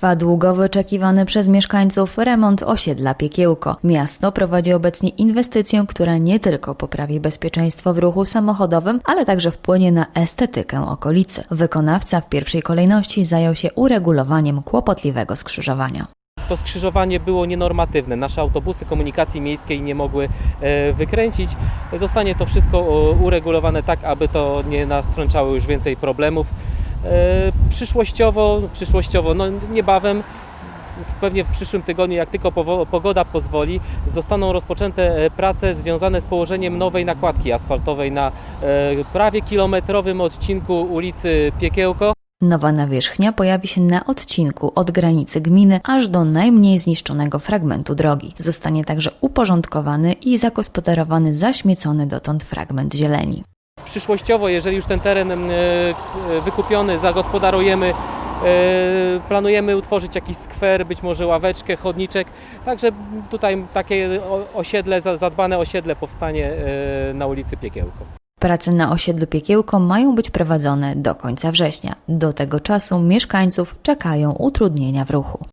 Trwa długo wyczekiwany przez mieszkańców remont osiedla Piekiełko. Miasto prowadzi obecnie inwestycję, która nie tylko poprawi bezpieczeństwo w ruchu samochodowym, ale także wpłynie na estetykę okolicy. Wykonawca w pierwszej kolejności zajął się uregulowaniem kłopotliwego skrzyżowania. To skrzyżowanie było nienormatywne. Nasze autobusy komunikacji miejskiej nie mogły e, wykręcić. Zostanie to wszystko o, uregulowane tak, aby to nie nastręczało już więcej problemów. E, Przyszłościowo, przyszłościowo, no niebawem, pewnie w przyszłym tygodniu, jak tylko pogoda pozwoli, zostaną rozpoczęte e, prace związane z położeniem nowej nakładki asfaltowej na e, prawie kilometrowym odcinku ulicy Piekiełko. Nowa nawierzchnia pojawi się na odcinku od granicy gminy aż do najmniej zniszczonego fragmentu drogi. Zostanie także uporządkowany i zagospodarowany zaśmiecony dotąd fragment zieleni. Przyszłościowo, jeżeli już ten teren e, e, wykupiony zagospodarujemy, e, planujemy utworzyć jakiś skwer, być może ławeczkę, chodniczek. Także tutaj takie osiedle, za- zadbane osiedle powstanie na ulicy Piekiełko. Prace na osiedlu Piekiełko mają być prowadzone do końca września. Do tego czasu mieszkańców czekają utrudnienia w ruchu.